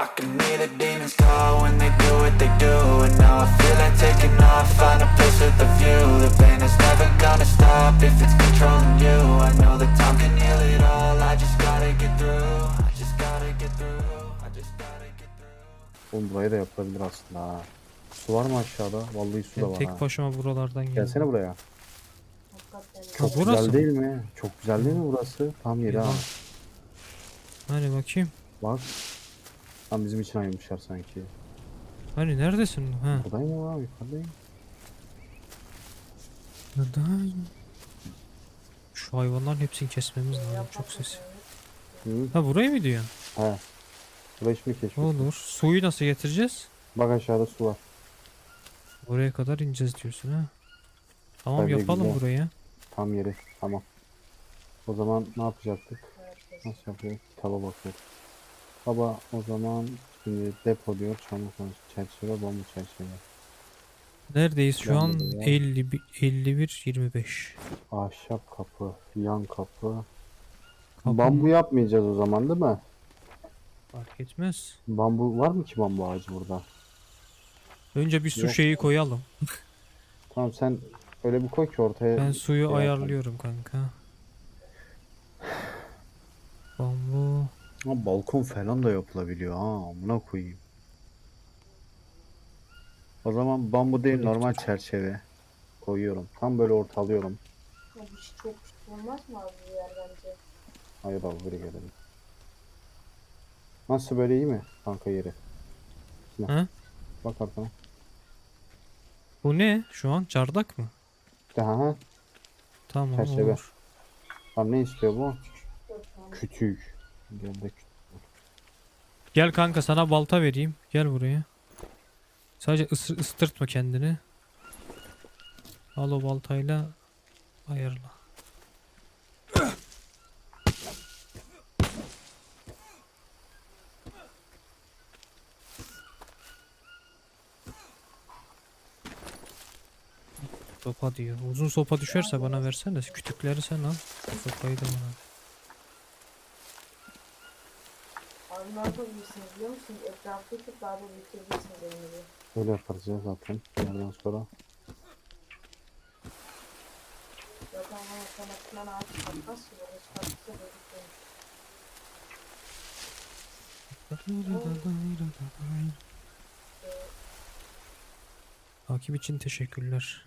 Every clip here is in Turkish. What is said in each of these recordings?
I can hear the demons call when they do what they do And now I feel like taking off, find a place with a view The pain is never gonna stop if it's controlling you I know that time can heal it all, I just gotta get through I just gotta get through, I just gotta get through Oğlum burayı da yapılabilir aslında ha. Su var mı aşağıda? Vallahi su da Ben var tek ha. başıma buralardan geldim. Gelsene buraya. Çok burası güzel mı? değil mi? Çok güzel değil mi burası? Tam yeri ha. Hani bakayım. Bak. Tam bizim için ayırmışlar sanki. Hani neredesin? Ha. Buradayım ya yukarıdayım. Buradayım. Şu hayvanların hepsini kesmemiz lazım. Çok ses. Hı? Ha burayı mı diyorsun? He. Burayı şimdi keşfettim. Olur. Suyu nasıl getireceğiz? Bak aşağıda su var. Oraya kadar ineceğiz diyorsun ha. Tamam Tabii, yapalım güzel. burayı. Tam yeri. Tamam. O zaman ne yapacaktık? Nasıl yapıyoruz? Kitaba bakıyoruz. Baba o zaman şimdi depo diyor. Çamur çerçeve, bomba çerçeve. Neredeyiz şu an? burada ya. 50, 51 25. Ahşap kapı, yan kapı. Kapı Bambu yapmayacağız o zaman değil mi? Fark etmez. Bambu var mı ki bambu ağacı burada? Önce bir su Yok. şeyi koyalım. Tamam sen öyle bir koy ki ortaya. Ben suyu şey yapalım. ayarlıyorum kanka. Bambu. Ha, balkon falan da yapılabiliyor ha. Buna koyayım. O zaman bambu değil normal çerçeve koyuyorum. Tam böyle ortalıyorum. Bu iş çok olmaz mı abi bu yer bence? Hayır abi buraya gelelim. Nasıl böyle iyi mi kanka yeri? Şuna. Ha? Bak arkana. Bu ne? Şu an çardak mı? İşte ha. Tamam Çerçeve. olur. Tam ne istiyor bu? Kütük. Gel. Gel kanka sana balta vereyim. Gel buraya. Sadece ısı- ıstırtma kendini. Al o baltayla ayarla. Sopa diyor. Uzun sopa düşerse bana versene. Kütükleri sen al. Sopayı da bana. ver. Ne yapabilirsiniz biliyor musunuz? Etrafı tutup daha da elinizi. Böyle yaparız ya zaten. Yerden sonra. Zaten bana otomatikman ağaç çıkartmaz ki. Böyle çıkartırsa gözüküyor. Takip için teşekkürler.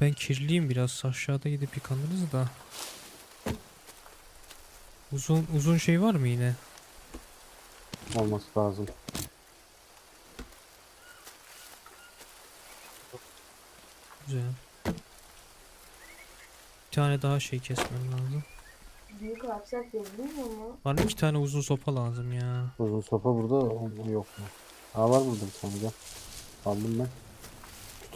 Ben kirliyim biraz aşağıda gidip yıkanırız da. Uzun uzun şey var mı yine? Olması lazım. Güzel. Bir tane daha şey kesmem lazım. Büyük ağaçlar devrilmiyor mu? Bana iki tane uzun sopa lazım ya. Uzun sopa burada o- yok mu? Aa var burada bir tane gel. Aldım ben.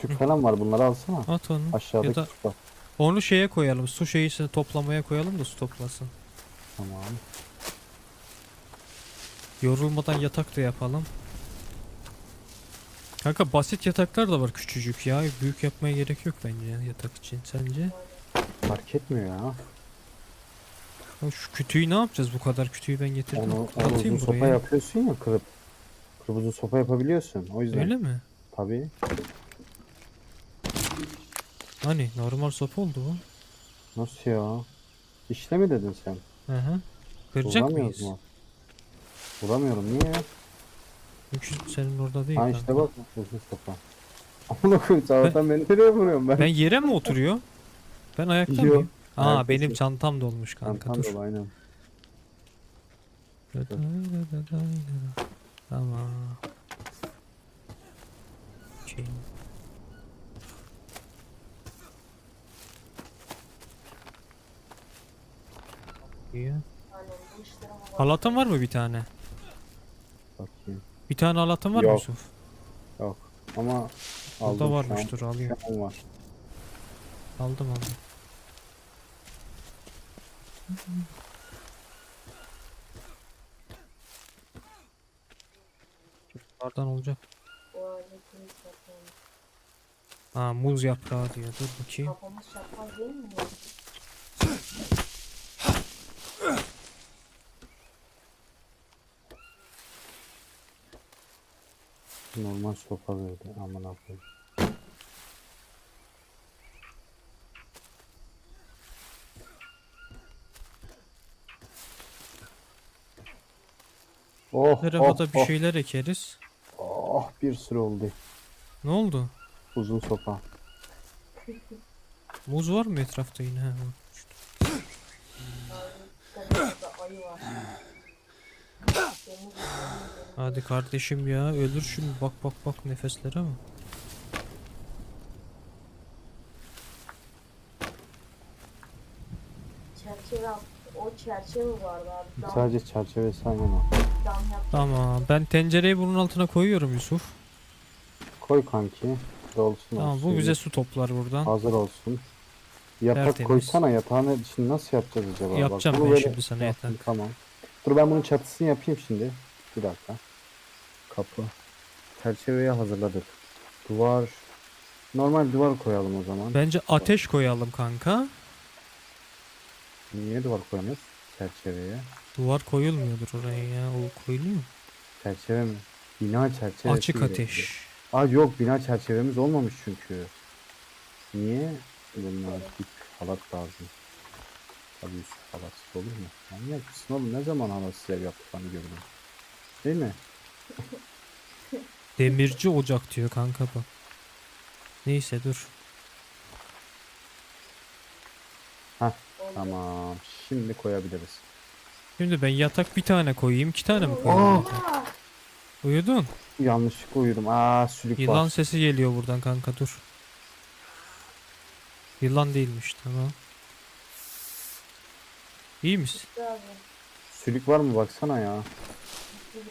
Kütük falan var bunları alsana. At onu. Aşağıda ya da kütük var. onu şeye koyalım. Su şeyisini toplamaya koyalım da su toplasın. Tamam. Yorulmadan yatak da yapalım. Kanka basit yataklar da var küçücük ya. Büyük yapmaya gerek yok bence yatak için. Sence? Fark etmiyor ya. Ya şu kütüğü ne yapacağız bu kadar kütüğü ben getirdim. Onu, onu Atayım uzun sopa buraya. yapıyorsun ya kırıp. Uzun sopa yapabiliyorsun. O yüzden. Öyle mi? Tabii. Hani normal sopa oldu bu. Nasıl ya? İşle mi dedin sen? Hı hı. Kıracak Vuramıyoruz mıyız? mu? Vuramıyorum. Niye? Çünkü senin orada değil. Ha kanka. işte bak uzun sopa. Amına koyayım sabahtan beni nereye vuruyorum ben? Ben yere mi oturuyor? Ben ayakta Yok, mıyım? Aa ayaktasın. benim çantam dolmuş kanka Kankam dur. dolu, aynen. Tamam. Okey. Bak. Halatın var mı bir tane? Bakayım. Bir tane halatın var mı Yok. Yusuf? Yok. Ama Burada aldım varmış şu dur an. alayım. Şu an var. Aldım aldım. Bunlardan olacak. Ha muz yaprağı diyor. Dur bakayım. Kafamız çapraz değil mi? Normal sopa verdi. Aman koyayım. Oh, Tarafa oh, da bir oh, şeyler ekeriz. oh, bir sürü oldu. Ne oldu? Uzun sopa. Muz var mı etrafta yine? Ha, var. Hadi kardeşim ya ölür şimdi bak bak bak nefeslere mi? Çerçeve o çerçeve vardı abi. Dam, Sadece çerçevesi aynen o. dam yap. Tamam ben tencereyi bunun altına koyuyorum Yusuf. Koy kanki. Dolsun Tamam olsun. bu bize su toplar buradan. Hazır olsun. Yatak Tertemiz. koysana yatağını şimdi nasıl yapacağız acaba? Bak, Yapacağım bunu ben şimdi sana yatak. Tamam. Dur ben bunun çatısını yapayım şimdi. Bir dakika. Kapı. Çerçeveyi hazırladık. Duvar. Normal duvar koyalım o zaman. Bence ateş koyalım kanka. Niye duvar koyamıyoruz? Çerçeveye. Duvar koyulmuyordur oraya ya. O koyuluyor mu? Çerçeve mi? Bina çerçevesi. Açık ateş. Aa yok bina çerçevemiz olmamış çünkü. Niye? Bunlar dik halat lazım. Tabii halatsız olur mu? Manyak mısın oğlum? Ne zaman halatsız ev yaptıklarını gördüm. Değil mi? Demirci ocak diyor kanka bak. Neyse dur. Oldu. Tamam. Şimdi koyabiliriz. Şimdi ben yatak bir tane koyayım. iki tane mi koyayım? Aa! Uyudun. Yanlışlıkla uyudum. Aa sülük Yılan var. sesi geliyor buradan kanka dur. Yılan değilmiş tamam. İyi misin? Sülük var mı baksana ya.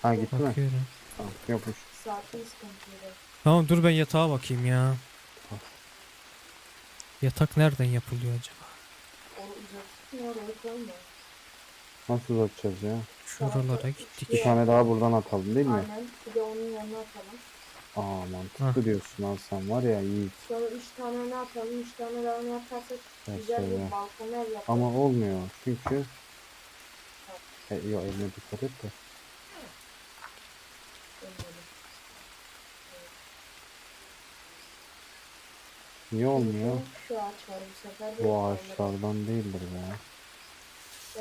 Ha gitti mi? Bakıyorum. Tamam, yokmuş. Tamam dur ben yatağa bakayım ya. Yatak nereden yapılıyor acaba? Onu uzattın oraya koyma. Nasıl uzatacağız ya? Şuralara gittik. Bir tane daha buradan atalım değil mi? Aynen. Bir de onun yanına atalım. Aa mantıklı diyorsun Hasan var ya iyi. Sonra üç tane ne atalım? Üç tane daha ne yaparsak güzel bir balkon ev yaparız. Ama olmuyor çünkü e, yok eline dikkat et de. Niye olmuyor? Şu ağaç var bu sefer. de Bu olmadı. ağaçlardan değildir be. Şu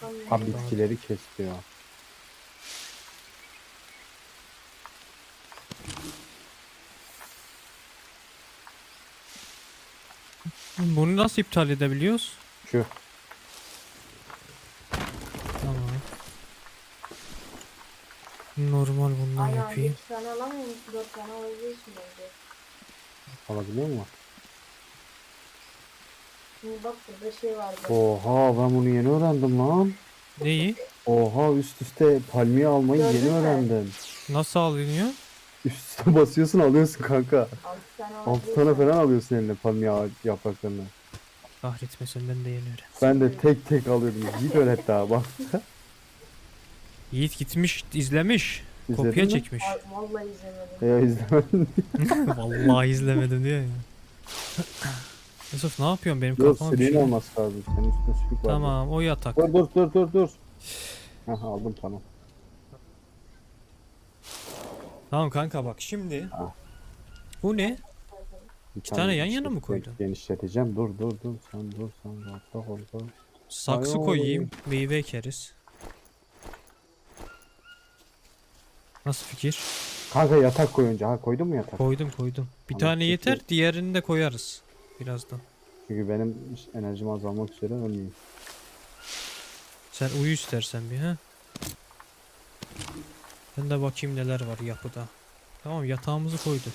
tam Ha bitkileri kesiyor. Bunu nasıl iptal edebiliyoruz? Şu Tamam. Normal bundan Aynen yapayım. bir tane alamıyor musun? Dört tane alabiliyorsun bence. alabiliyor mu? Şimdi bak burada şey vardı. Oha ben bunu yeni öğrendim lan. Neyi? Oha üst üste palmiye almayı Gördün yeni mü? öğrendim. Nasıl alınıyor? Üst üste basıyorsun alıyorsun kanka. Altı tane 6 alabiliyorsun. tane falan alıyorsun eline palmiye ağaç yapraklarını. Kahretmesin ben de yeni öğrendim. Ben de tek tek alıyordum. Git öğret daha bak. Yiğit gitmiş izlemiş. İzledin Kopya mi? çekmiş. Ay, vallahi izlemedim. Ya izlemedim. Vallahi izlemedim diyor ya. Yusuf ne yapıyorsun benim Yok kafama bir sülüğün şey. olması lazım. Senin üstünde sülük var. Tamam o yatak. Dur dur dur dur dur. Aha aldım tamam. Tamam kanka bak şimdi. Ah. Bu ne? Bir tane yan yana mı genişlet- koydun? Genişleteceğim. Dur dur dur. Sen dur sen rahatla dur. Saksı Ay, koyayım. Meyve ekeriz. Nasıl fikir? Kanka yatak koyunca. Ha koydun mu yatak? Koydum koydum. Bir Tamam, tane yeter. Diğerini de koyarız. Birazdan. Çünkü benim enerjim azalmak üzere ölmeyeyim. Sen uyu istersen bir ha. Ben de bakayım neler var yapıda. Tamam yatağımızı koyduk.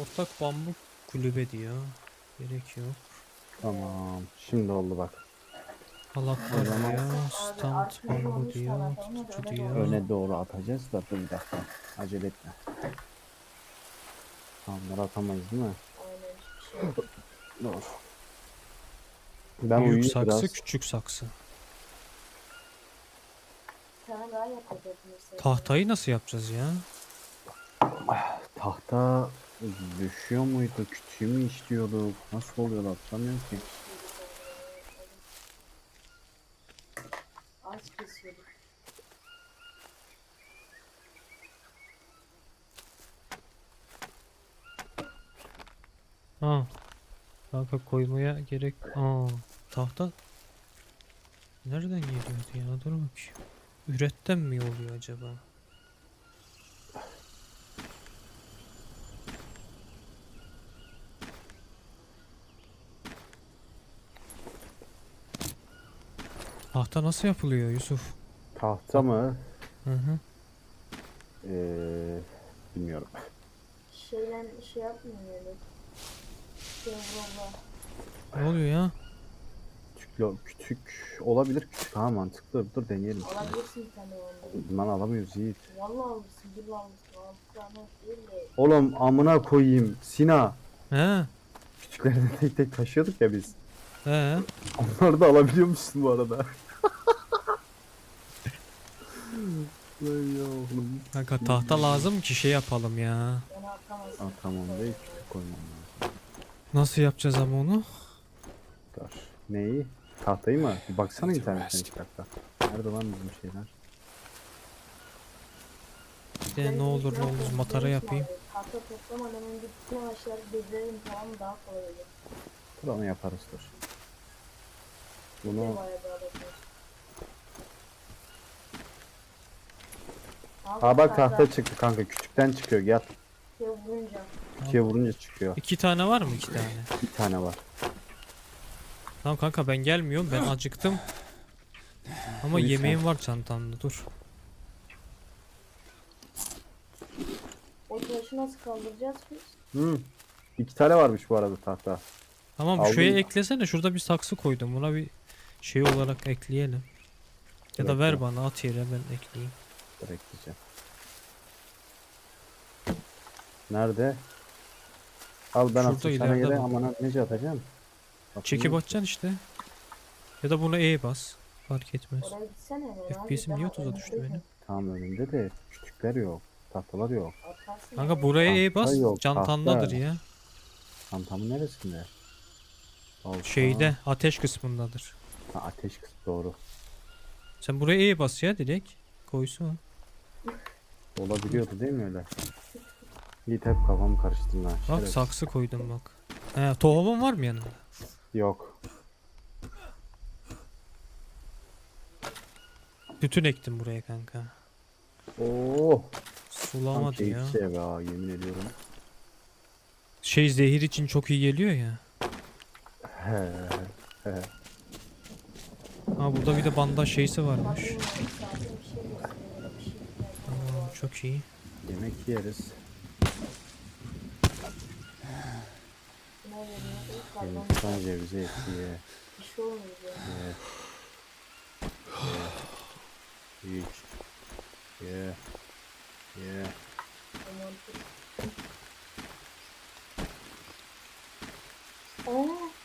Ortak bambu kulübe diyor. Gerek yok. Tamam. Şimdi oldu bak. Halatlar zaman- diyor. Stand bambu diyor. Tutucu diyor. Öne doğru atacağız da bir dakika. Acele etme. Tamam atamayız değil mi? Aynen hiçbir şey yok. Doğru. Ben Büyük uyuyayım saksı, biraz. küçük saksı. Bir tane daha yapacağız mesela. Tahtayı nasıl yapacağız ya? Tahta düşüyor muydu? Kütüğü mü işliyorduk? Nasıl oluyor hatırlamıyorum ki. Ağaç kesiyorduk. Ha. Kanka koymaya gerek. Aa. Tahta nereden geliyordu ya? Dur bakayım. Üretten mi oluyor acaba? Tahta nasıl yapılıyor Yusuf? Tahta mı? Hı hı. Ee, bilmiyorum. Şeyden şey yapmıyor. Ne oluyor ya? Küçük, küçük olabilir küçük ha mantıklı. Dur deneyelim. Alabilirsin bir tane onda. Lan alamıyoruz Yiğit. Vallahi alırsın. Bir alırsın. Altı tane değil de. Oğlum amına koyayım. Sina. He? Küçüklerini tek tek taşıyorduk ya biz. He? Onları da alabiliyormuşsun bu arada. Lan ya oğlum. Kanka tahta lazım ki şey yapalım ya. Onu. Aa, tamam değil küçük koymam lazım. Nasıl yapacağız ama onu? Dur. Neyi? Tahtayı mı? Bir baksana internetten iki dakika. Nerede lan bizim şeyler? Bir de ne olur ne olmaz matara yapayım. Tahta toplamadan önce bütün ağaçları bezlerim tamam mı? daha kolay olur. Dur onu yaparız dur. Bunu. Aa bak tahta çıktı kanka küçükten çıkıyor gel. Şey vurunca. İkiye vurunca çıkıyor. İki tane var mı iki tane? Bir tane var. Tamam kanka ben gelmiyorum ben acıktım. Ama yemeğim var çantamda dur. O taşı nasıl kaldıracağız biz? Hı. İki tane varmış bu arada tahta. Tamam Aldın şuraya mı? eklesene şurada bir saksı koydum buna bir şey olarak ekleyelim. Ya da ver bana at yere ben ekleyeyim. Dur ekleyeceğim. Nerede? Al ben Şurada atayım sana ileride yere bak. aman nece atacağım. Çekip atacaksın işte. Ya da buna E bas. Fark etmez. Oraya gitsene. FPS'im niye daha 30'a düştü benim? Tamam önümde de küçükler yok. Tahtalar yok. Kanka ya. buraya E bas. Yok, Çantandadır tahta. ya. Çantamın neresinde? Balta. Şeyde ateş kısmındadır. Ha, ateş kısmı doğru. Sen buraya E bas ya direkt. Koysun. Olabiliyordu değil mi öyle? Yiğit hep kafamı karıştırdın ha. Bak şerefsiz. saksı koydum bak. He, tohumun var mı yanında? Yok. Bütün ektim buraya kanka. Oo. Sulama Tam diyor. keyif şey be ha, yemin ediyorum. Şey zehir için çok iyi geliyor ya. He. He. Ha burada bir de bandaj şeysi varmış. Ya. Tamam çok iyi. Yemek yeriz. Ne veriyor? İlk karbon Hindistan cevizi eti ye. bir şey olmuyor ya. Ye. Ye. İç.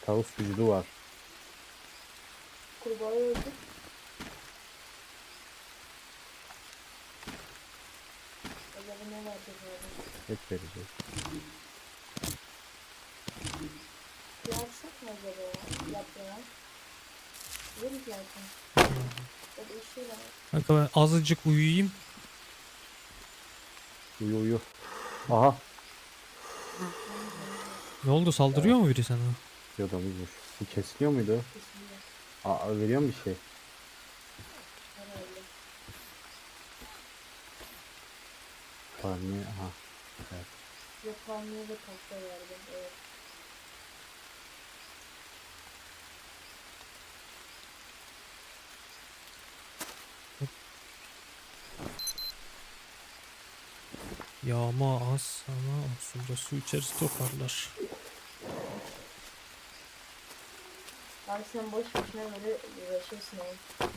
Tavus vücudu var. kurbağayı öldük. Acaba ne var acaba? Et verecek. Yapsak mı acaba ya? Yaprağı. Ya da işi var. Kanka ben azıcık uyuyayım. Uyu uyu. Aha. Ne oldu saldırıyor mu biri sana? Bir adamızmış. Bu kesiliyor muydu? Kesinlikle. Aa veriyor mu bir şey? Herhalde. Palmiye. Aha. Evet. Yapanlığı da tahta verdim. Evet. Yağma az ama olsun da su içerisi toparlar. Abi sen boş boşuna böyle uğraşıyorsun abi.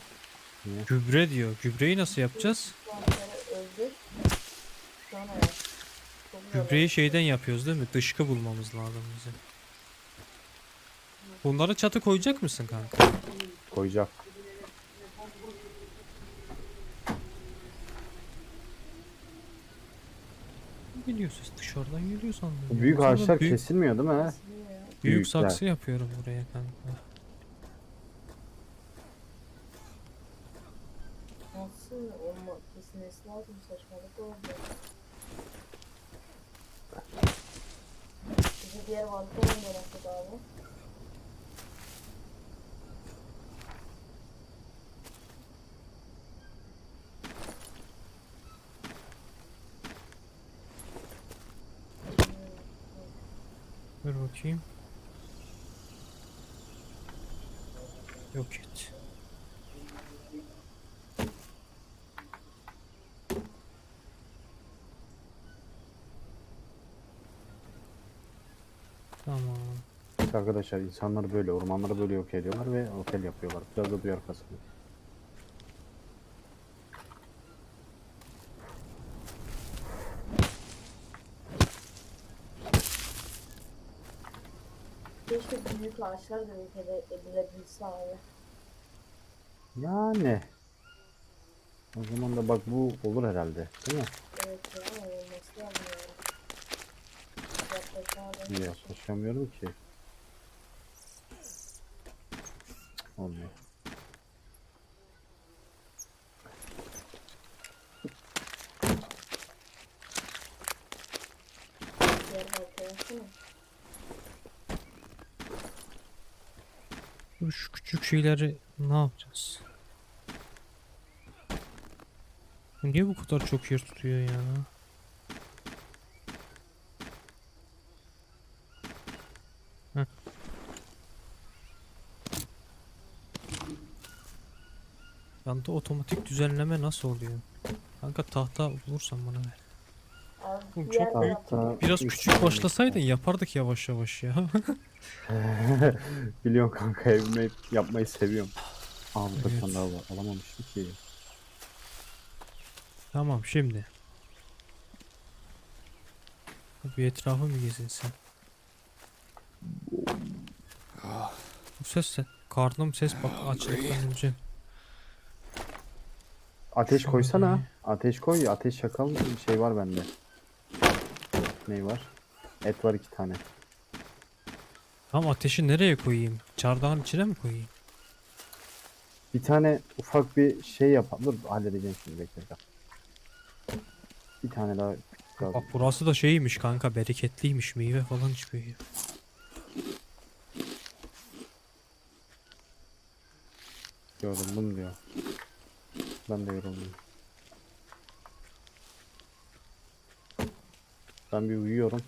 Gübre diyor. Gübreyi nasıl yapacağız? Şu anları öldür. Sonra yap. Çok zor Gübreyi şeyden yapıyoruz değil mi? Dışkı bulmamız lazım bizim. Bunları çatı koyacak mısın kanka? Koyacak. Geliyor ses dışarıdan geliyor sandım. Bu büyük ağaçlar büyük, kesilmiyor değil mi? ya. büyük büyükler. saksı yapıyorum buraya kanka. Nasıl olma kesilmesi lazım saçmalık oldu. Bizi diğer vantilatörü ne yaptık abi? Dur bakayım. Yok et. Tamam. Arkadaşlar insanlar böyle ormanları böyle yok ediyorlar ve otel yapıyorlar. Biraz da duyar kasılıyor. Keşke büyük ağaçlar da yok ede- edilebilse abi. Yani. O zaman da bak bu olur herhalde. Değil mi? Evet ya olması lazım yani. Yaklaşamıyorum ki. Olmuyor. Diğer baltaya yapsana. Dur şu küçük şeyleri ne yapacağız? Niye bu kadar çok yer tutuyor ya? Heh. Yanda otomatik düzenleme nasıl oluyor? Kanka tahta bulursan bana ver. Oğlum çok büyük. Biraz üç küçük başlasaydın yapardık yavaş yavaş ya. Biliyorum kanka evime yapmayı seviyorum. Aa burada Evet. tane daha var. Ki. tamam şimdi. Bir etrafı mı gezin sen? Bu ses ne? Karnım ses bak açlıktan önce. Ateş Şöyle. koysana. Ateş koy. Ateş yakal şey var bende. Ney var? Et var iki tane. Tamam ateşi nereye koyayım? Çardağın içine mi koyayım? Bir tane ufak bir şey yapalım. Dur halledeceğim şimdi bekle. bir tane daha lazım. Bak burası da şeymiş kanka bereketliymiş meyve falan çıkıyor ya. Yoruldum diyor. Ben de yoruldum. Ben bir uyuyorum.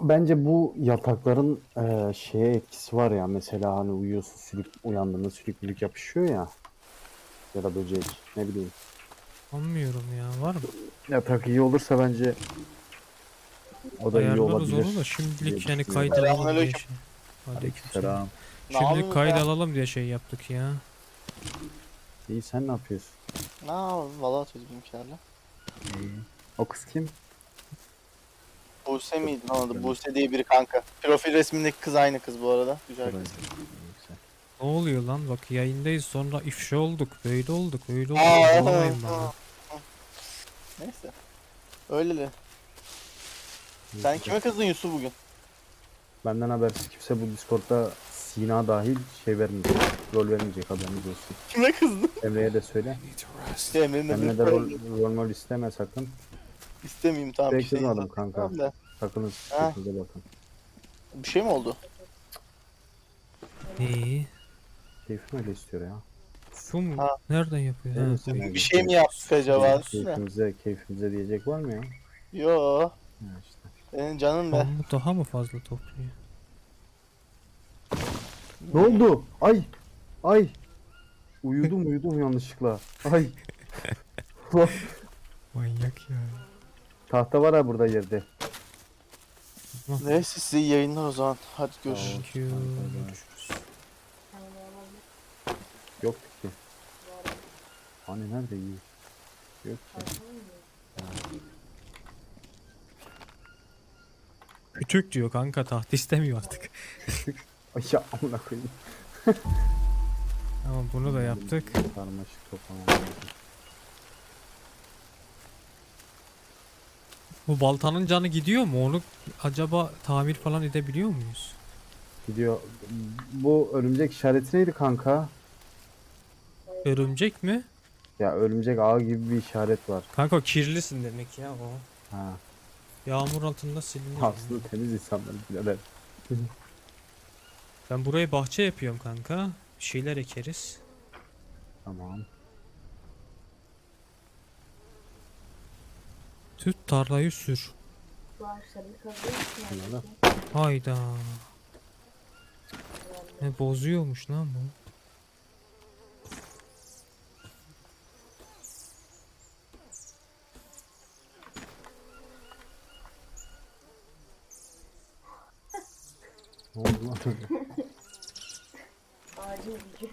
Bence bu yatakların eee, şeye etkisi var ya. Mesela hani uyuyorsun sülük uyandığında sülüklülük yapışıyor ya. Ya da böcek ne bileyim. Anlıyorum ya var mı? Yatak iyi olursa bence o da iyi Ayarlarız olabilir. onu da şimdilik diye yani düşünüyorum. kayıt alalım diye Selamünaleyküm. şey. Aleykümselam. Selam. Şimdilik kayıt ya? alalım diye şey yaptık ya. İyi sen ne yapıyorsun? Ne yapayım? Valla atıyordum bizimkilerle. O kız kim? Buse miydi lan adı? Buse diye biri kanka. Profil resmindeki kız aynı kız bu arada. Güzel kız. Ne oluyor lan bak yayındayız sonra ifşa olduk böyle olduk öyle olduk. Aa, Ağlamayın bana. aa. Neyse. Öyle de. Sen kime kızdın Yusuf bugün? Benden habersiz kimse bu Discord'da Sina dahil şey vermeyecek. Rol vermeyecek haberiniz olsun. Kime kızdın? Emre'ye de söyle. İşte Emre'nin Emre de rol, rol mol isteme sakın. İstemeyeyim tamam. Pek bir şey kızmadım zaten kanka. istemem de. Sakınız. Ha. Bakın. Bir şey mi oldu? İyi. Keyfim öyle istiyor ya. Su mu? Ha. Nereden yapıyor? Evet, Ha, sen- bu- Bir şey mi yaptık acaba? Keyfimize, keyfimize diyecek var mı ya? Yo. Ha işte. Senin canın be. Pamuk daha mı fazla topluyor? Ne oldu? Ay! Ay! Uyudum uyudum yanlışlıkla. Ay! Manyak ya. Tahta var ha burada yerde. Neyse size iyi yayınlar o zaman. Hadi görüşürüz. Thank you. Görüşürüz. Yok ki. Hani nerede iyi? Yok ki. Küçük diyor kanka taht istemiyor artık. Ay ya amına koyayım. Tamam bunu da yaptık. Karmaşık toplamam lazım. Bu baltanın canı gidiyor mu? Onu acaba tamir falan edebiliyor muyuz? Gidiyor. Bu örümcek işareti neydi kanka? Örümcek mi? Ya örümcek ağı gibi bir işaret var. Kanka kirlisin demek ya o. Ha. Yağmur altında silinir. Aslında temiz insanlar birader. Ben buraya bahçe yapıyorum kanka. Bir şeyler ekeriz. Tamam. Tüt tarlayı sür. Hayda. Ne bozuyormuş lan bu. Ne oldu lan? Ağacın gücü.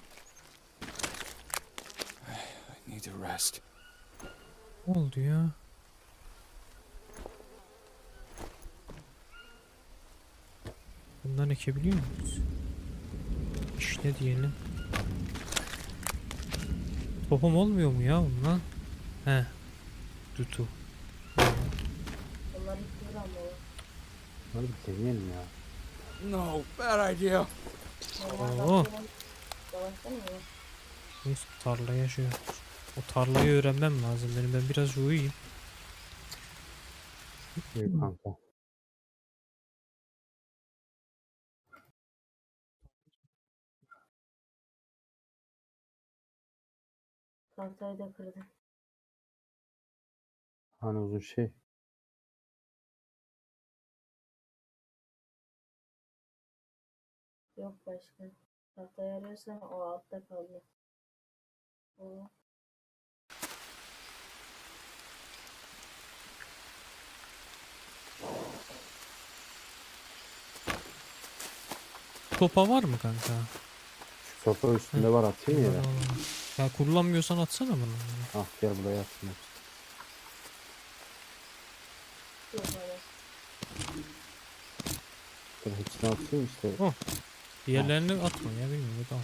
I need to rest. Ne oldu ya? Bundan ekebiliyor muyuz? İşte diyelim. Tohum olmuyor mu ya bundan? He. Tutu. Onlar yıkılır ama o. Hadi bir deneyelim ya. No, bad idea. Oo. Neyse tarlaya şey O tarlayı öğrenmem lazım benim. Ben biraz uyuyayım. İyi kanka. Tahtayı da kırdı. Hani uzun şey. Yok başka. Tahtayı arıyorsan o altta kaldı. O. Topa var mı kanka? Şu sofa üstünde var atayım var. Ya kullanmıyorsan atsana bunu. Ah gel buraya öyle. Dur hepsini atayım işte. Diğerlerini atma ya bilmiyorum. Tamam.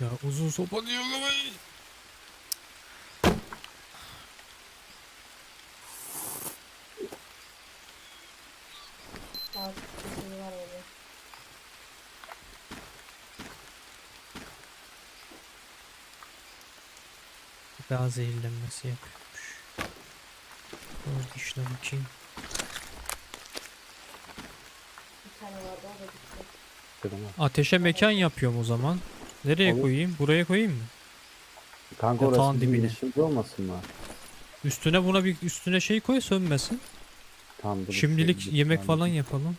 Ya uzun sopa diyor ama. Taht bir var orada. Daha zehirlenmesi yapıyormuş. Orada işte bakayım. Ha. Ateşe mekan yapıyorum o zaman. Nereye Olur. koyayım? Buraya koyayım mı? Kanka Yatağın orası dibine. girişimiz olmasın mı? Üstüne buna bir üstüne şey koy sönmesin. Tamam dur. Şimdilik şey- yemek ben- falan yapalım.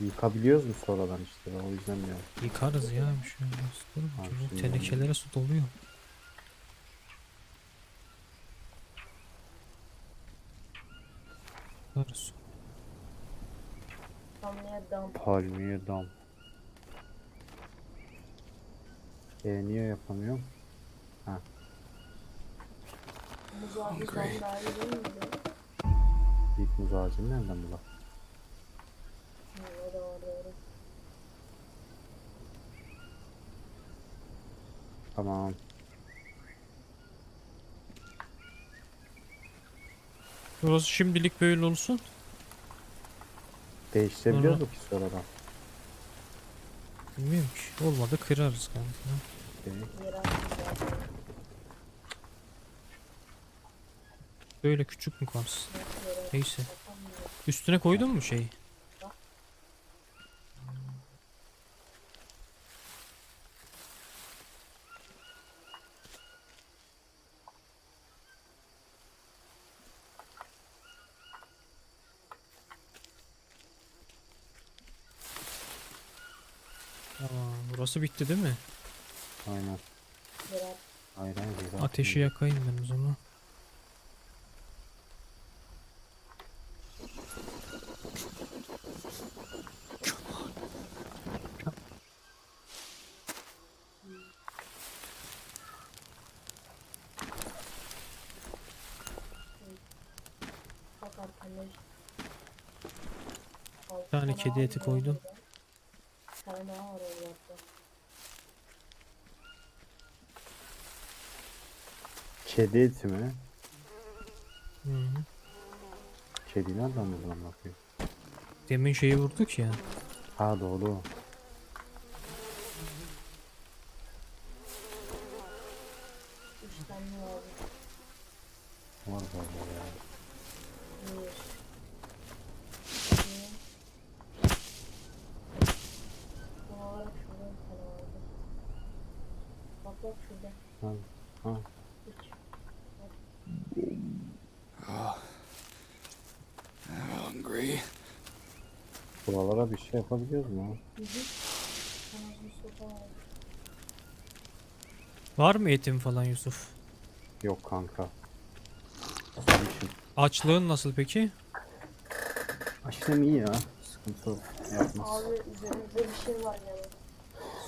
Yıkabiliyoruz mu sonradan işte o yüzden diyorum. Yıkarız ya bir şey olmaz. Dur şimdi Tenekelere su doluyor. Yıkarız. Tamlıya dam. Palmiye dam. E niye yapamıyorum? Muz ağacı daha iyi değil miydi? Büyük muz ağacını nereden var doğru. Tamam. Burası şimdilik böyle olsun. Değiştirebiliyoruz Sonra- mu ki sonradan? Bilmiyorum ki. Olmadı kırarız kanka. Zaten. Böyle küçük mü kalsın? Neyse. Üstüne koydun mu şeyi? Tamam, burası bitti değil mi? Aynen. Yere at- Aynen. güzel. Ateşi yakayım ben o zaman. Bir tane kedi eti koydum. Bir tane daha var orada. hatta. Kedi eti mi? Hı -hı. Kedi nereden buldun bakayım? Demin şeyi vurduk ya. Ha doğru. Lazım. Var var ya. Bak bak şurada. Ha, ha. Üç. Hungry. Buralara bir şey yapabiliyoruz mu? Var. Mı eğitim falan Yusuf? Yok kanka. Açlığın nasıl peki? Aşırı iyi ya. Sıkıntı yapmaz. Abi üzerimizde bir şey var yani.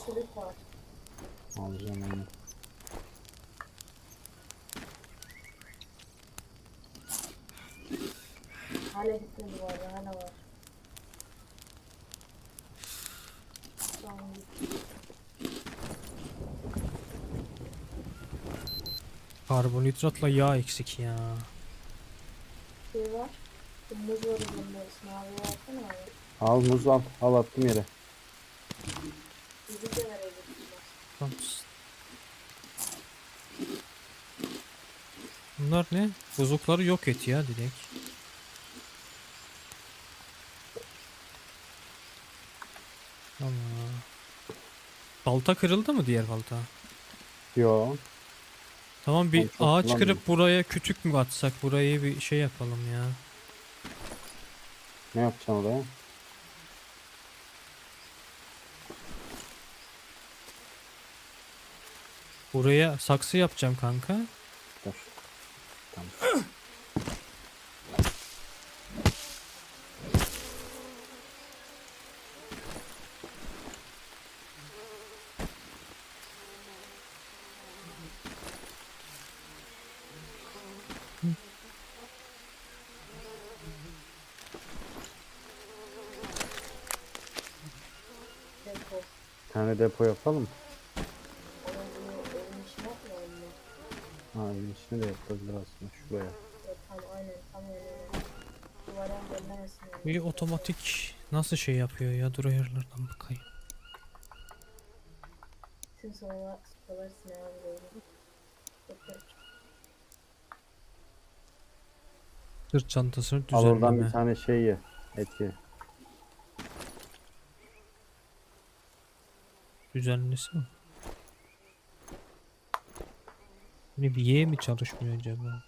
Sülük var. Alacağım onu. Hala gitmedi bu arada hala var. Tamam. Karbonhidratla yağ eksik ya. Şey var. Muz var versene abi. Al muz al. Al attım yere. De Bunlar ne? Buzukları yok et ya direkt. Ama balta kırıldı mı diğer balta? Yo. Tamam bir çok ağaç kırıp buraya kütük mü atsak? Burayı bir şey yapalım ya. Ne yapacaksın oraya? Buraya saksı yapacağım kanka. Dur. Tamam. Depo. Bir tane depo yapalım. Ha evin içine de yapabilir aslında şuraya. Bir otomatik nasıl şey yapıyor ya? Dur ayarlardan bakayım. Sırt çantasını Al oradan bir düzenleme. tane şey ye. Et ye. Düzenlesi mi? Ne bir Y mi çalışmıyor acaba?